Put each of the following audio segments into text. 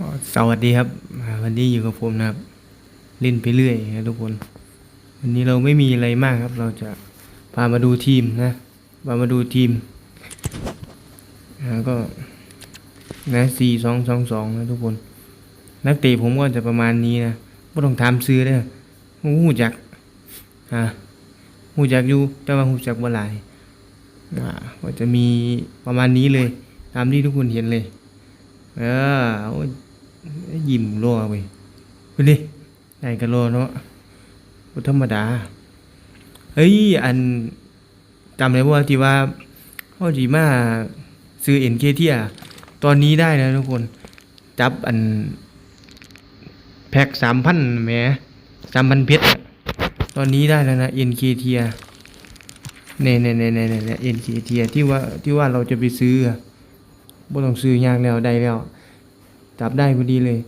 สวัสดีครับวันนี้อยู่กับผมนะครับ เล่นไปเรื่อยนะทุกคน วันนี้เราไม่มีอะไรมากครับ เราจะพามาดูทีมนะพามาดูทีมแล้วก็นะสี่สองสองสองนะทุกคน นักเตะผมก็จะประมาณนี้นะไม่ต้องถามซื้อเด้อหูจักฮะหูจักอยู่แต่ว่าหูจักบ่หลายอ่าก็จะมีประมาณนี้เลย ตามที่ทุกคนเห็นเลย เออ ยิ้มรอเว้ยดูดิได้กันรอเนาะบ่ธรรมดา เฮ้ย อันจำได้ว่าที่ว่าเขาจีมาซื้อเอ็นเคเทียตอนนี้ได้นะทุกคน จับอัน แพ็กสามพันแหมสามพันเพชรตอนนี้ได้แล้วนะเอ็นเคเทียเน่เน่เน่เน่เน่เอ็นเคเทียที่ว่าที่ว่าเราจะไปซื้อบ่ต้องซื้อยากแล้วได้แล้ว จับได้พอดีเลย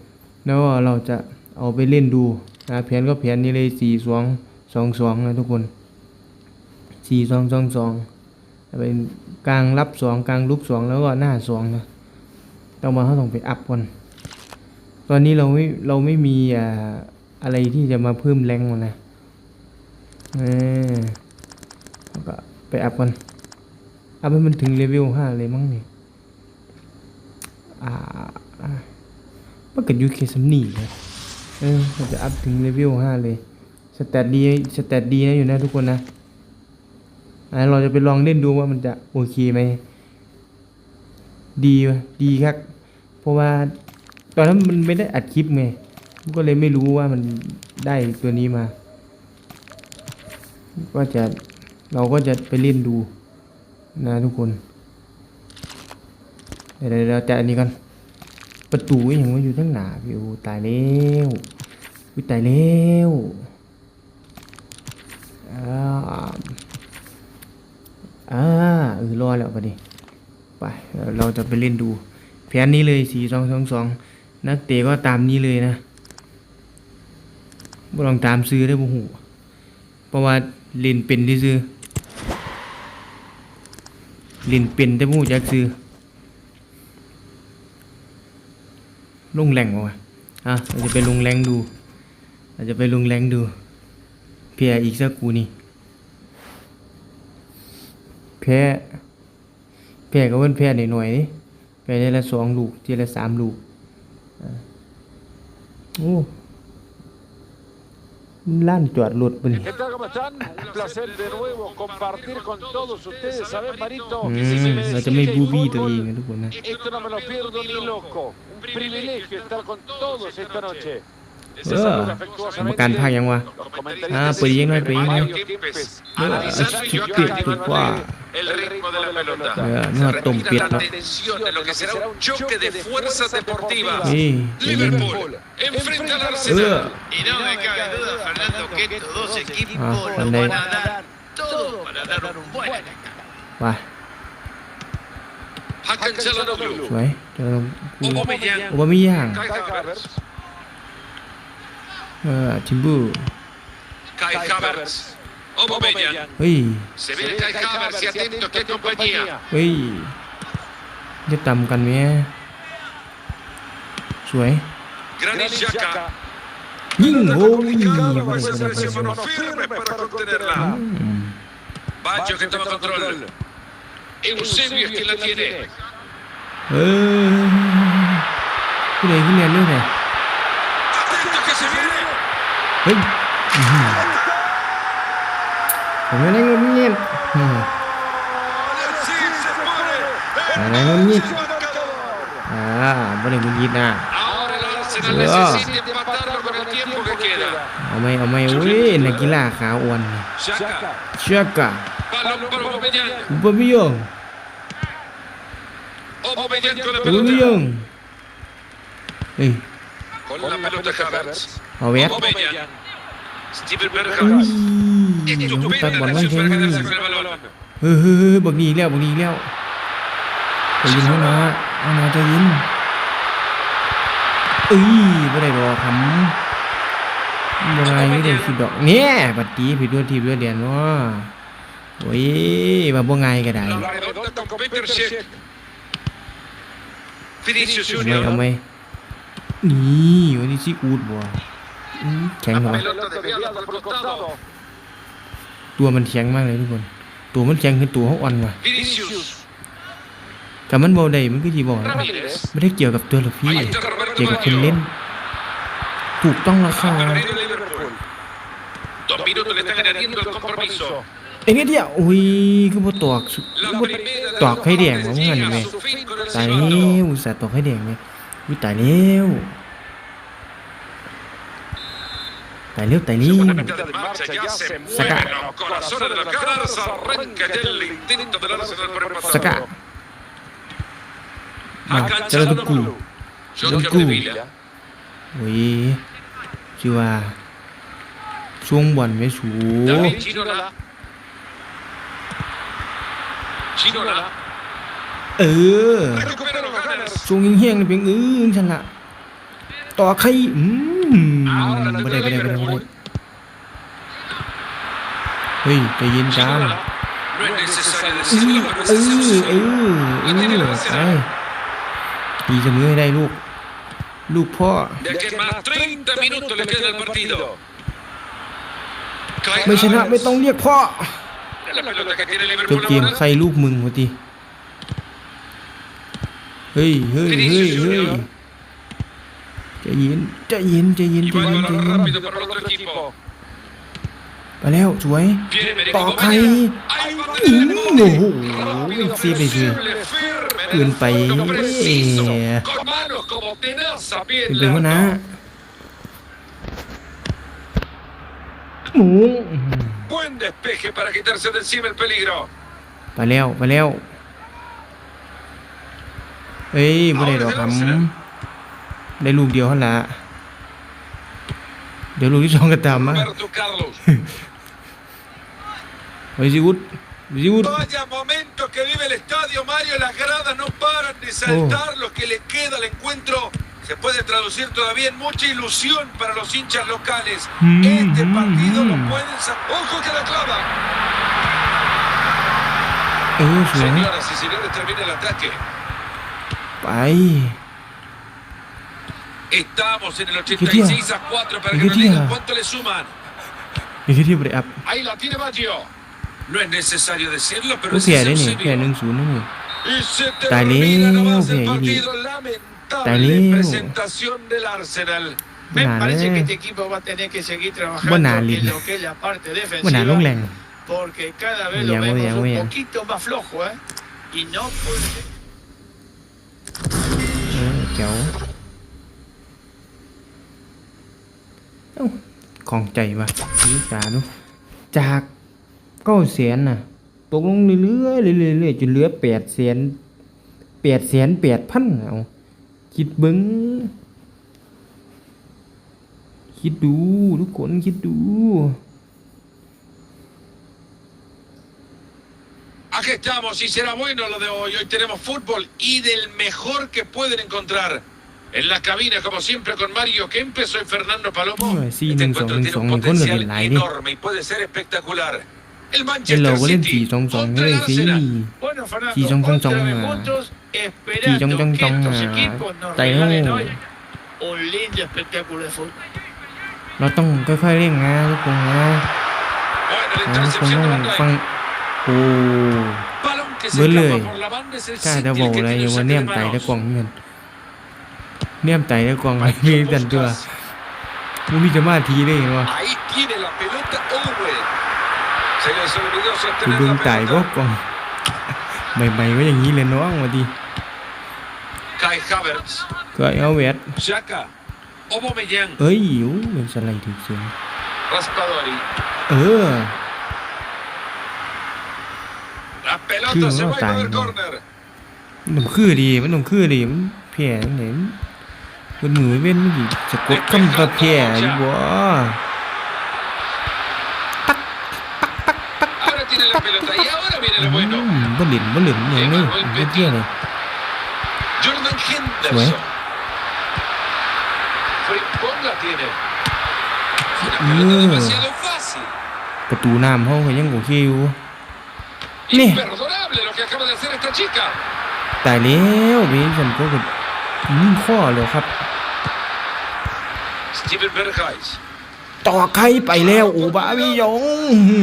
แล้วเราจะเอาไปเล่นดูนะแผนก็แผนนี้เลยสี่สองสองสองนะทุกคนสี่สองสองสองเป็นกลางรับสองกลางลุกสองแล้วก็หน้าสองนะต้องมาเขาต้องไปอัพก่อนตอนนี้เราไม่เราไม่มีอ่าอะไรที่จะมาเพิ่มแรงมันนะเออแล้วก็ไปอัพก่อนอัพให้มันถึงเลเวลห้าเลยมั้งนี่อ่า มันก็อยู่แค่สำนีนะเออมันจะอัพถึงเลเวลห้าเลยสแตทดีสแตทดีนะอยู่นะทุกคนนะอ่าเราจะไปลองเล่นดูว่ามันจะโอเคไหมดีดีครับ เพราะว่าตอนนั้นมันไม่ได้อัดคลิปไงก็เลยไม่รู้ว่ามันได้ตัวนี้มา ก็จะเราก็จะไปเล่นดูนะทุกคน เดี๋ยวเดี๋ยวเดี๋ยวจะอันนี้กัน ประตูอย่างว่าอยู่ทั้งหนาพี่อ้ตายแล้ววิตายแล้วอ่าอ่าเออรอแล้วปะดิไปเดี๋ยวเราจะไปเล่นดู แผนนี้เลยสี่สองสองสองนักเตะก็ตามนี้เลยนะบ่ลองตามซื้อได้บ่หูเพราะว่าเล่นเป็นที่ซื้อเล่นเป็นแต่บ่หูจักซื้อ ลุงแรงวะอะเราจะไปลุงแรงดูเราจะไปลุงแรงดู เพียอีกสักกูนี่แพ้แพ้ก็เว้นแพ้หน่อยหน่อยนี่แพ้ได้ละสองลูกทีละสามลูกอะโอ้ ล้านจอดรถไปนี่ ¿Qué tal? ¿Cómo están? Un placer de nuevo compartir con todos ustedes. ¿Sabes, Marito? อื Si ม me เรา decís จะไม่ que hay บูบี้ตัว fútbol, เองนะทุกคนนะ Esto no me lo pierdo ni loco. Un privilegio estar con todos esta noche. เอ Les อ saluda กรรมการภาค afectuosamente ยังวะ los comentaristas อ่าเปิดยิงหน่อยเปิดยิงหน่อย Mario Kempes, เออ analizando คิด y เปลี่ยน activando ถูกว่า el ritmo de la pelota. เออเนื้อต้มเป็ด La เนาะ tensión de lo que será un choque de fuerzas deportivas. นี่ใจเย็น Liverpool enfrenta al Ugh. Arsenal. Y no me cabe duda, Fernando, que estos dos equipos Ah, lo Sunday. van a dar todo para dar un buen ataque. ไป Hakan Çalhanoğlu, สวยเจอ Aubameyang, โอบามิย่าง Kai Kai Havertz, Havertz, เออ ทิมบู Kai Havertz, Aubameyang. เฮ้ย Se viene Kai Havertz y atento que hay compañía. เฮ้ยจะต่ำกันไหมสวย Granit Xhaka. ยิงโอ้ย Complicado, บ่ pues ได้บ่ได้บ่ ese ไเฮ้ยอื้อหือผมไม่ได้งงเงียบอืม Sí, se muere. Ahora no ni- El marcador. อ่าบ่ได้มึงยิดนะ Ahora el Arsenal Ah. necesita empatarlo con el tiempo que queda. เอาไหมเอาไหมเว้ยนักกีฬาขาอ้วน Xhaka. เชือกอะ Balón para Aubameyang. อุปมิยง Aubameyang con la อุปมิย pelota. งเฮ้ย Con la pelota Havertz. เอาแวด Aubameyang. Steven อุ้ย Bergkamp. ตัด Estupenda บอล la ไว้ acción ใช่ para ไหม quedarse con el balón. เฮ้ยเฮ้ยเฮ้ยบักหนีอีกแล้วบักหนีอีกแล้วใจเยินเขานะเอานะใจเยินเอ้ยบ่ได้ดอกคำบ่ได้ไม่ได้สิดอกเนี่ยบัดตีผิดด้วยทีมด้วยเดียนว่าโอ้ยว่าบ่ง่ายก็ได้ La redonda con Peter Cech. Vinicius เอาไหมเอา Junior. ไหม นี่วันนี้ซิอูดบ่อืมแข็ง La เหรอ pelota desviada por el costado. ตัวมันแข็งมากเลยทุกคน ตัวมันแข็งคือตัวเขาอ่อนว่ะ Vinicius. แต่มันบ่ได้มันก็สิบอกนะ Ramírez. ไม่ได้เกี่ยวกับตัวหรอกพี่ Ahí está Roberto เกี่ยวกับคน Baggio. เล่น ถูกต้องแล้วครั Ha บ perdido Liverpool. Dos minutos le están añadiendo el compromiso. เอ็งไงเดียวอุ้ยคือบ่ตอกสุ La บ่ primera de ต las อก dos ไข่แดง partes ว่ามึงอันนี้ llega แม่ a su fin con el ตายแล้ silbato. วอุตส่าห์ตอกไข่แดงเลย อุ้ยตายแล้วตายแล้วตายแล้ว Segunda mitad de marcha ya se Saca. mueven los corazones de los ganas. Arranca ya el intento del Arsenal por empatar. สกะมา Acancha เจอทุกกู Joker Cu. de Villa. โอ้ยชื่อว่าช่วงบอลไม่สู David Ginola. Ginola. เออ Recupera สูงยิงเฮียงเป็นอื้อชนละต่อใครอืมไม่ได้ไม่ได้ไม่ได้ไม่ได้เฮ้ยใจเย็นจ้าเออเออเออเออไอ้ตีเสมอให้ได้ลูก ลูกพ่อไม่ชนะไม่ต้องเรียกพ่อเกมใครลูกมึงวะที เฮ้ยเฮ้ยเฮ้ยเฮ้ยใจเย็นใจเย็นใจเย็น Y ใจ va a เย็นใจ ganar เย็น rápido para el otro equipo. ไปแล้วสวย Viene ต่อ Federico ใคร Peña. Ahí va a อื tener ม el โอ้ gol. โห Rápido, เสียไปสิ flexible, firme, เกินไป como preciso, เอ้ย con manos como tenaza, เป็น bien ไปวะนะ largo. หมู Buen despeje para quitarse de encima el peligro. ไปแล้วไปแล้ว เอ้ยไม่ได้ดอกครับได้ลูกเดียวเท่านั้นละเดี๋ยวลูกที่สองก็ตามมา Roberto Carlos. ไปสิวุฒไปสิวุฒ Vaya momento que vive el estadio, Mario. Las gradas no paran de saltar. Lo que le queda al encuentro se puede traducir todavía en mucha ilusión para los hinchas locales. Mm, Este mm, partido lo mm. pueden sacar. ¡Ojo que la clava! เออสวย Señoras y señores, termina el ataque. ไป Estamos en el ¿Qué 86 a 4 para ¿Qué que nos tía? digan cuánto le suman. นี่คือที่บริอัพ Ahí la tiene Maggio. No es necesario decirlo, pero ก็ es แพ้ได้นี่ sencillo. แพ้หนึ่งศูนย์นี่ Y se Dale, termina nomás el Fede, partido. Dale. Lamentable presentación del Arsenal. Me Nah, parece eh. que este equipo va a tener que seguir trabajando Buena, en Lin. lo que es la parte วันหนาลงแร defensiva, ง porque cada vez Muy lo bien, muy vemos bien, muy un bien. poquito más flojo, ¿eh? Y no puede ser เจ๋วเอ้าของใจวะนี่ตาดูจากเก้าแสนน่ะ ตกลงเรื่อยๆเรื่อยๆเรื่อยๆจนเหลือแปดแสนแปดแสนแปดพันเอาคิดเบิ้งคิดดูทุกคนคิดดู Aquí estamos y será bueno lo de hoy. Hoy tenemos fútbol y del mejor que pueden encontrar. En la cabina, como siempre, con Mario Kempes, soy Fernando Palomo. Ay, sí, este un encuentro son, tiene son, un con potencial el aire. enorme y puede ser espectacular. El เอ้ย Manchester เราก็เล่น City สี่สองสอง contra เล el ยสิ Arsenal. Bueno, Fernando, Sí, son con otra son, vez ah, juntos, Sí, esperando son con que son, estos ah, equipos nos tay regalen hô. hoy un lindo espectáculo de fútbol. เราต้องค่อยๆเร่งนะทุกคนนะ Bueno, la นะทุกคน intercepción ต้อ de ง Van ฟัง Dijk. โอ้ Balón que se Vươn escapa lười. por la banda es el กล้า City จะ el บอก que อะไร tiene el ว่า saque เนี่ยม de ไตได้ manos. กล่องเงินเนี่ยมไตได้กล่องอะไรมีแต่ตัว Buscas. มึงมีจะมาทีได้เหรอ Ahí tiene la pelota Owen. Se les olvidó กู sostener ดึง la ไตก็ pelota. กล่องใหม่ๆก็อย่างนี้เลยน้องมาดิ Kai Havertz. ก็เอาแวด Xhaka. Aubameyang. เอ้ยโอ้เป็นสไลด์ถึงเสียง Raspadori. เออ La pelota Sí, se no, va a ir está del bien. córner. มันต้องคือดีมันต้องคือดีมันแผ่จังไหนมันมือเว้นมันสิสะกดคำว่าแผ่อยู่บ่ Ahora tiene la pelota y ahora viene อื lo ม bueno. บ่เล่นบ่เล่นอย่างนี้บ่เที่ยเลย Jordan Henderson. Bueno. Frimpong la tiene. Una Mm. pelota demasiado fácil. ประตูน้ำเขาก็ยังโอเคอยู่ Nè. Imperdonable lo que acaba de hacer esta chica. ตายแล้วเบสันก็แบบนิ่งข้อเลยครับ Steven Berghuis. ต่อใครไปแล้วโอบามิยองหื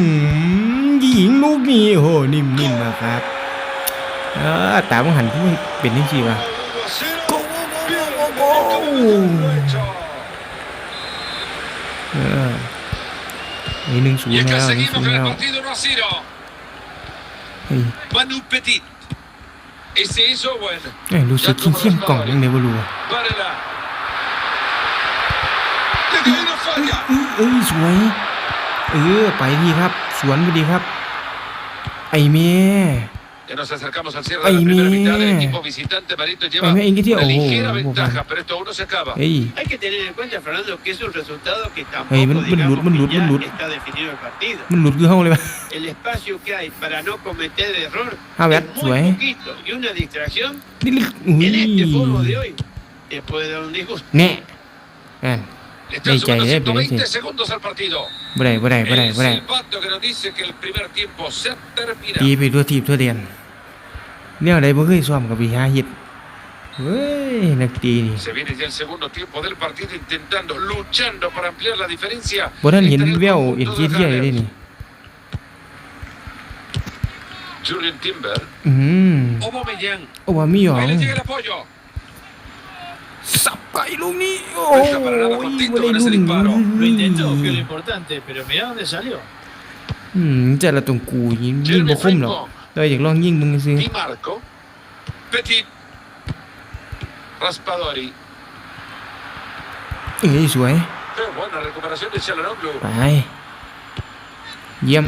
มยิงลูกนี้โอ้โหนิ่มๆนะครับเออตามหันผู้เป็นยังไงวะ Go, go. hecho. เออนี่หนึ่งศูน Y ย์ es que แล้วหนึ่ง seguimos ศูนย์ con แล้ el ว partido 1 a 0. เฮ้ย Manu Petit. Ese hizo bueno. เอ้ยรู้สึกเขี้ยมๆกล่องยังไงไม่รู้อะ Varela. Le cae una falla. เอ้ยเอ้ยสวย เออ ไปดีครับ สวนไปดีครับ ไอ้เมีย Ya nos acercamos al cierre Ay, de la primera mie. mitad. El equipo visitante Marito lleva Ay, mie, ¿en qué tío? una Oh, ligera oh, ventaja, oh. pero esto aún no se acaba. เฮ้ย Hay que tener en cuenta, Fernando, que es un resultado que tampoco Ey, men- men digamos lut, men que lut, ya men lut. está definido el partido. มันหลุดคือเฮาเลยวะ El espacio que hay para no cometer error A ver, es sube. muy poquito. Y una distracción นี่ลิอุ้ย en este fútbol de hoy te puede dar un disgusto. แน่อ่น Le están Ey, sumando ya, ya, pero 120 sí. segundos al partido. บ่ได้บ่ได้บ่ได้ El บ่ได้ silbato que nos dice que el primer tiempo se ha ตี terminado. ไปทั่วทีบทั่วเดียนเนี่ยอะไรบ่เคยซ้อมกับพี่หาเฮ็ดเฮ้ยนักตีนี่ Se viene ya el segundo tiempo del partido intentando, luchando para ampliar la diferencia. บ่ทันเห็น Está en el แวว conjunto เอ็น de เกียเทียเลย Haller. นี่ Julian Timber. อืม Aubameyang. โอ้ว่ามีหยอง Ahí le llega el apoyo. สับไก่ลูกนี้โอ้ No está para nada ย contento บ่ได้ con ลุ้ ese น disparo. Lo intentó, que es lo importante, pero mirá dónde salió. อืมจะละตรงกูยิงยิงบ่คมหรอกเราอยากลองยิงมึงซื้อ Di Marco. Petit. Raspadori. เอ้ยสวย Qué buena recuperación de Chalanoglu. ไป เยี่ยม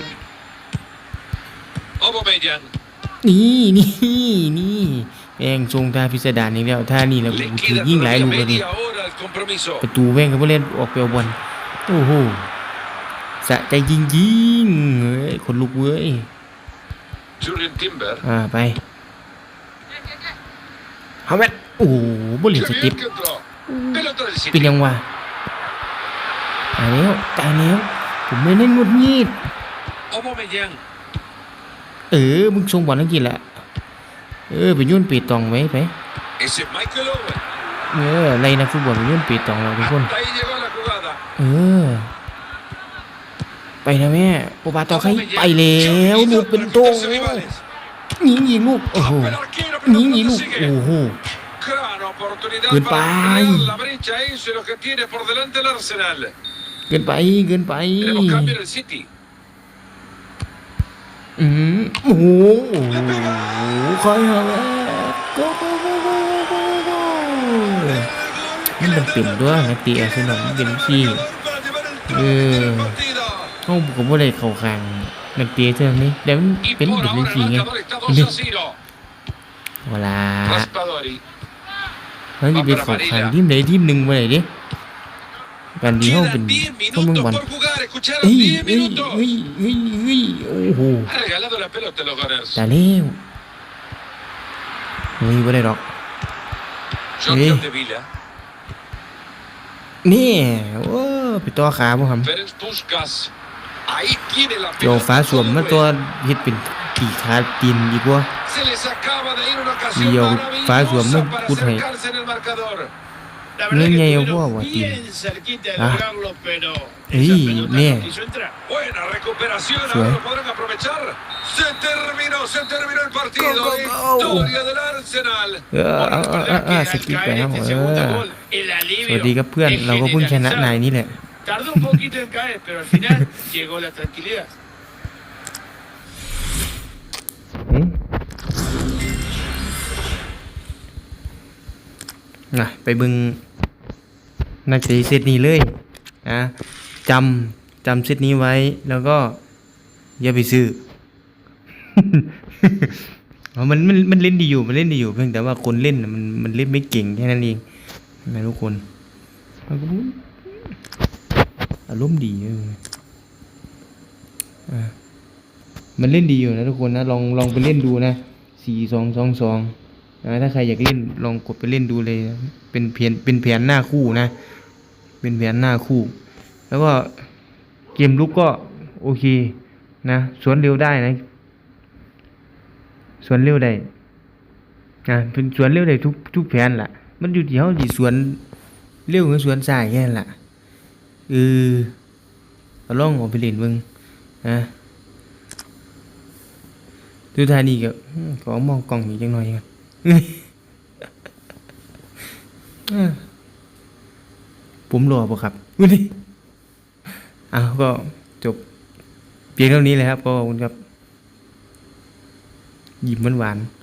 Aubameyang. นี่นี่นี่ แม่งทรงตาพิสดารอีกแล้วท่านี่แล้ว Le กูถือ queda ยิงหลาย todavía ลูกแล้วดิ media hora al compromiso. ประตูแม่งก็บ่เล่นออกไปเอาบอลโอ้โหสะใจจริงๆเฮ้ยคนลุกเว้ย Julian Timber. อ่าไปเฮาแมทโอ้โหบ่เล่น Qué สติป bien que entró. Pelota del เป็น City. ยังวะตายแล้วตายแล้วผมไม่ได้งุดงีด Aubameyang. เออมึงส่งบอลนักกีฬา เออไปโยุ่นปีตองไว้ไป Ese es Michael Owen. เออไล่นักฟุตบอลไปโยุ่นปีตองเราทุกคน Hasta ahí llegó la jugada. เออไปนะแม่โอบาต่อใครไปแล้วลูกเป็นโต Quitarse rivales. ยิงยิงลูกโอ้โห Tappa el arquero, pero ยิง no ยิง lo ลูก consigue. โอ้โห Gran oportunidad Goodbye. para ampliar la brecha. Eso es lo que tiene por delante el Arsenal. เกินไปเกินไป Tenemos cambio en el City. อืมโอ้โหโอ้โหใครหาแล้วโกโกโกโกโกโกมันเป็นเปลี่ยนด้วยนักเตะอาร์เซนอลมันเป็นขี้ Va a llevar el Eh. triunfo del partido. เขาผมว่าได้เขาข้างนักเตะเท่านี้แต่มันเป็น por แบบนี้ ahora จริง el ไง marcador está 2 a 0. เวลา Raspadori. เขาจะไปเข้าข้างทีมใดทีมหนึ่งมาไหนดิ การดีเขาเป็น Quedan 10เขาเมือง minutos บอล por jugar. Escucharon เฮ้ย10เฮ้ย minutos. เฮ้ยเฮ้ยเฮ้ยโอ้โห Ha regalado la pelota a los Gunners. ตายแล้วเฮ้ยไม่ได้หรอก Jorge Eh. Villa. นี่โอ้ไปต่อขาบ่ครับ Ferenc Puskas. Ahí tiene la โย pelota. ฟ้าสวมมาตัว Todo เฮ็ดเป็นปีกขาตีนดีกว่า Se les acaba de ir una ocasión Yo, Fazio, maravillosa me para puta ahí. acercarse en el marcador. La No verdad es que ni ahí, estuvieron guau, tío. bien cerquita de Ah. lograrlo, pero Ey, esa pelota ne. no quiso entrar. Buena recuperación, ahora lo podrán aprovechar. Se terminó, se terminó el partido. Go, go, go. Victoria del Arsenal. เออเอาเอาเอาเอาสกิปไปครับ Al เอ caer este segundo อ gol, el ส alivio วัสดีครับเพื่อน es เราก็เพิ่งชนะ generalizado. นายนี่แหละ Tardó un poquito en caer, pero al final llegó la tranquilidad. เอ๊ะน่ะไปเบึง นักเตะเซตนี้เลยนะจำจำเซตนี้ไว้แล้วก็อย่าไปซื้อมันมันมันเล่นดีอยู่มันเล่นดีอยู่เพียงแต่ว่าคนเล่นมันมันเล่นไม่เก่งแค่นั้นเองนะทุกคนอารมณ์ดีเอออะมันเล่นดีอยู่นะทุกคนนะลองลองไปเล่นดูนะสี่สองสองสอง ถ้าใครอยากเล่นลองกดไปเล่นดูเลย เป็นเพียนเป็นแผนหน้าคู่นะ เป็นแผนหน้าคู่ แล้วก็เกมลุกก็โอเคนะสวนเร็วได้นะสวนเร็วได้อ่าเป็นสวนเร็วได้ทุกทุกแผนล่ะมันอยู่ที่เฮาสิสวนเร็วหรือสวนสายแค่นั้นล่ะเออเอาล่องออกไปเล่นเบิ่งนะดูทานี่ก็ขอมองกล้องอีกจังหน่อยกันเออ ผมรอปะครับวันนี้อ้าวก็จบ เพียงเท่านี้เลยครับ ก็ขอบคุณครับ ยิ้มหวานๆ